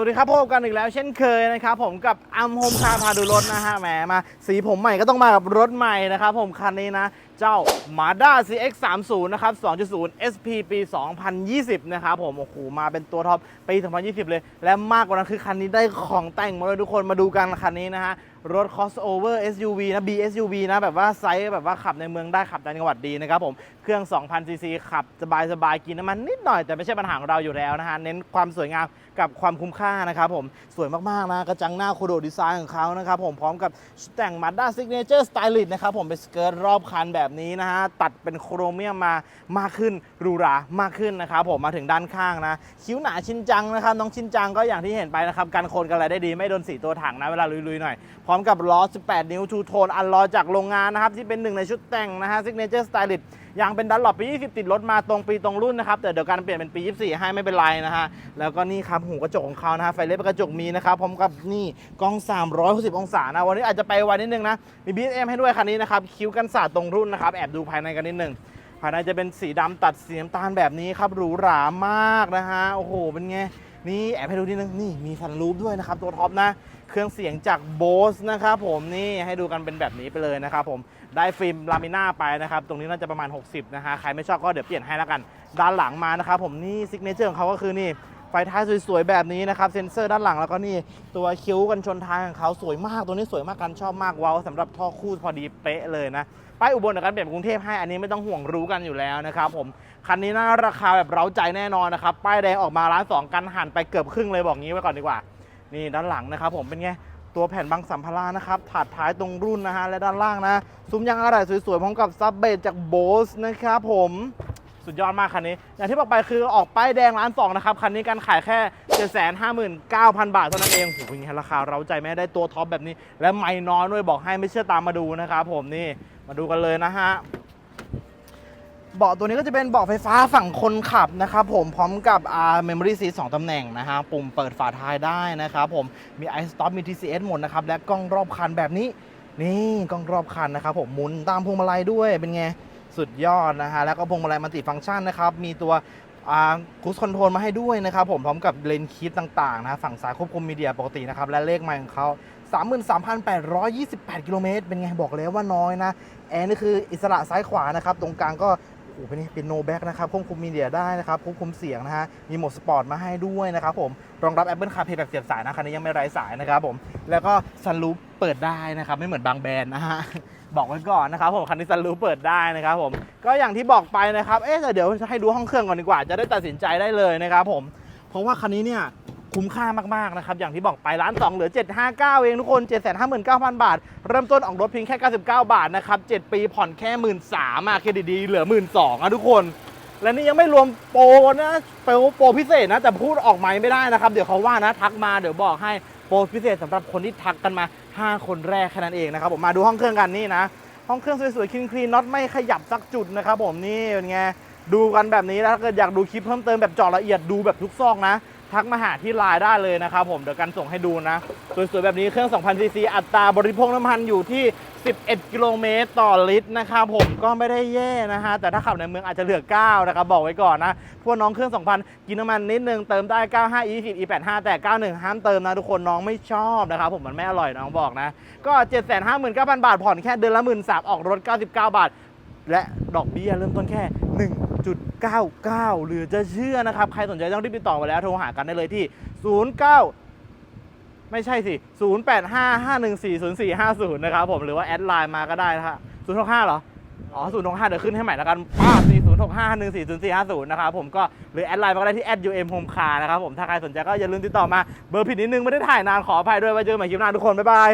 สวัสดีครับพบกันอีกแล้วเช่นเคยนะครับผมกับอัมโฮมคาพาดูรถนะฮะแหมมา สีผมใหม่ก็ต้องมากับรถใหม่นะครับผมคันนี้นะ เจ้า Mazda CX-30 นะครับ 2.0 SP ปี 2020 นะครับผม โอ้โห มาเป็นตัวท็อปปี 2020 เลย และมากกว่านั้นคือคันนี้ได้ของแต่งมาเลยทุกคนมาดูกันคันนี้นะฮะ รถ crossover SUV นะ BSUV นะ แบบว่าไซส์แบบว่าขับในเมืองได้ขับต่างจังหวัดดีนะครับผม เครื่อง 2,000ซีซีขับสบายๆกินน้ำมันนิดหน่อยแต่ไม่ใช่ปัญหาของเราอยู่แล้วนะฮะ เน้นความสวยงามกับความคุ้มค่านะครับผมสวยมากๆนะกระจังหน้าโคโดดีไซน์ของเขานะครับผมพร้อมกับแต่ง Mazda Signature Stylish นะครับผมเป็นสเกิร์ตรอบคันแบบบบนี้นะฮะตัดเป็นโครเมียมมามากขึ้นหรูหรามากขึ้นนะครับผมมาถึงด้านข้างนะ คิ้วหนาชินจังนะครับน้องชินจังก็อย่างที่เห็นไปนะครับกันโคนกันอะไรได้ดีไม่โดนสีตัวถังนะเวลาลุยๆหน่อย พร้อมกับล้อ 18 นิ้วทูโทนอันล้อจากโรงงานนะครับที่เป็นหนึ่งในชุดแต่งนะฮะซิกเนเจอร์สไตลิส ยังเป็นดันหลอปปี 20 ติดรถมาตรงปีตรงรุ่นนะครับแต่เดี๋ยวการเปลี่ยนเป็นปี 24 ให้ไม่เป็นไรนะฮะแล้วก็นี่ครับหูกระจกของเขานะฮะไฟเล็บกระจกมีนะครับพร้อมกับนี่กล้อง 360 องศานะวันนี้อาจจะไปไวนิดนึงนะมี BSM ให้ด้วยคันนี้นะครับคิ้วกันสาดตรงรุ่นนะครับแอบดูภายในกันนิดนึงภายในจะเป็นสีดำตัดสีน้ำตาลแบบนี้ครับหรูหรามากนะฮะโอ้โหเป็นไงนี่แอบให้ดูนิดนึงนี่มีซันรูฟด้วยนะครับตัวท็อปนะ เครื่องเสียงจากโบสนะครับผมนี่ให้ดูกันเป็นแบบนี้ไปเลยนะครับผม ได้ฟิล์มลามิน่าไปนะครับ ตรงนี้น่าจะประมาณ 60 นะฮะ ใครไม่ชอบก็เดี๋ยวเปลี่ยนให้แล้วกัน ด้านหลังมานะครับผมนี่ซิกเนเจอร์ของเขาก็คือนี่ไฟท้ายสวยๆแบบนี้นะครับ เซ็นเซอร์ด้านหลังแล้วก็นี่ตัวคิ้วกันชนท้ายของเขาสวยมากตัวนี้สวยมากกันชอบมากว้าวสำหรับท่อคู่พอดีเป๊ะเลยนะป้ายอุบลเดี๋ยวกันเปลี่ยนเป็นกรุงเทพให้อันนี้ไม่ต้องห่วงรู้กันอยู่แล้วนะครับผมคันนี้น่าราคาแบบเร้าใจแน่นอนนะครับป้ายแดงออกมาร้านสองกันหันไปเกือบครึ่งเลยบอกงี้ไว้ก่อนดีกว่า นี่ด้านหลังนะครับผมเป็นไง ตัวแผ่นบังสัมภาระนะครับถาดท้ายตรงรุ่นนะฮะและด้านล่างนะซุ้มยางอะไหล่สวยๆพร้อมกับซับเบสจากโบสนะครับผมสุดยอดมากคันนี้ อย่างที่บอกไปคือออกป้ายแดงร้านสองนะครับ คันนี้การขายแค่ 759,000 บาทเท่านั้นเองโหเป็นไงราคาเราใจแม่ได้ตัวท็อปแบบนี้ และไม่น้อยด้วยบอกให้ไม่เชื่อตามมาดูนะครับผมนี่มาดูกันเลยนะฮะ เบาะตัวนี้ก็จะเป็นเบาะไฟฟ้าฝั่งคนขับนะครับผมพร้อมกับอ่า memory seat 2ตำแหน่งนะฮะปุ่มเปิดฝาท้ายได้นะครับผมมี i stop มี TCS หมดนะครับ และกล้องรอบคันแบบนี้ นี่กล้องรอบคันนะครับผมหมุนตามพวงมาลัยด้วยเป็นไง สุดยอดนะฮะแล้วก็พวงมาลัยมัลติฟังก์ชันนะครับ มีตัวคูสคอนโทรลมาให้ด้วยนะครับผมพร้อมกับเลนคีตต่างๆนะฮะฝั่งซ้ายควบคุมมีเดียปกตินะครับ และเลขไมล์ของเขา33,828 กิโลเมตรเป็นไงบอกแล้วว่าน้อยนะ แอร์นี่คืออิสระซ้ายขวานะครับ ตรงกลางก็ อ้โหเป็นเป็นโนแบ็กนะครับควบคุมมีเดียได้นะครับควบคุมเสียงนะฮะมีโหมดสปอร์ตมาให้ด้วยนะครับผมรองรับ Apple CarPlay แบบเสียบสายนะคันนี้ยังไม่ไร้สายนะครับผมแล้วก็ซันรูฟเปิดได้นะครับไม่เหมือนบางแบรนด์นะฮะบอกไว้ก่อนนะครับผมคันนี้ซันรูฟเปิดได้นะครับผมก็อย่างที่บอกไปนะครับเอ๊ะเดี๋ยวจะให้ดูห้องเครื่องก่อนดีกว่า จะได้ตัดสินใจได้เลยนะครับผมเพราะว่าคันนี้เนี่ย คุ้มค่ามากๆนะครับอย่างที่บอกไปร้าน2เหลือ 759 เองทุกคน 759,000 บาท เริ่มต้นออกรถเพียงแค่ 99 บาทนะครับ 7 ปีผ่อนแค่ 1 3ื่นอะเครดิตดีเหลือ 1 2ื่นสอะทุกคน และนี่ยังไม่รวมโปรนะโปรโปรพิเศษนะ แต่พูดออกไม้ไม่ได้นะครับ เดี๋ยวเขาว่านะทักมาเดี๋ยวบอกให้โปรพิเศษสำหรับคนที่ทักกันมา 5 คนแรกแค่นั้นเองนะครับผมมาดูห้องเครื่องกันนี่นะห้องเครื่องสวยๆคลีนคลีนน็อตไม่ขยับสักจุดนะครับผมนี่เป็นไงดูกันแบบนี้แล้วถ้าเกิดอยากดูคลิปเพิ่มเติมแบบเจาะละเอียดดูแบบทุกซอกนะ ทักมาหาที่ไลน์ได้เลยนะครับผมเดี๋ยวกันส่งให้ดูนะ สวยๆแบบนี้เครื่อง 2,000ซีซีอัตราบริโภคน้ำมันอยู่ที่ 11 กิโลเมตรต่อลิตรนะครับผมก็ไม่ได้แย่นะฮะ แต่ถ้าขับในเมืองอาจจะเหลือ 9 นะครับ บอกไว้ก่อนนะพวกน้องเครื่อง 2,000 กินน้ำมันนิดนึง เติมได้ 95 20 E85 แต่ 91 ห้ามเติมนะทุกคนน้องไม่ชอบนะครับผมมันไม่อร่อยน้องบอกนะ ก็ 759,000 บาทผ่อนแค่เดือนละ1 3 0 0 0ออกรถ 99 บาท และดอกเบี้ยเริ่มต้นแค่ 1.99 หรือจะเชื่อนะครับ ใครสนใจต้องรีบติดต่อมาแล้ว โทรหากันได้เลยที่ 09 ไม่ใช่สิ 0855140450 นะครับผม หรือว่าแอดไลน์มาก็ได้นะฮะ065เหรอ อ๋อ 065 เดี๋ยวขึ้นให้ใหม่แล้วกันป้า4065140450 นะครับผมก็หรือแอดไลน์มาก็ได้ที่ @um home car นะครับผม ถ้าใครสนใจก็อย่าลืมติดต่อมา เบอร์ผิดนิดนึงไม่ได้ถ่ายนานขออภัยด้วยไว้เจอกันใหม่คลิปหน้าทุกคน บ๊ายบาย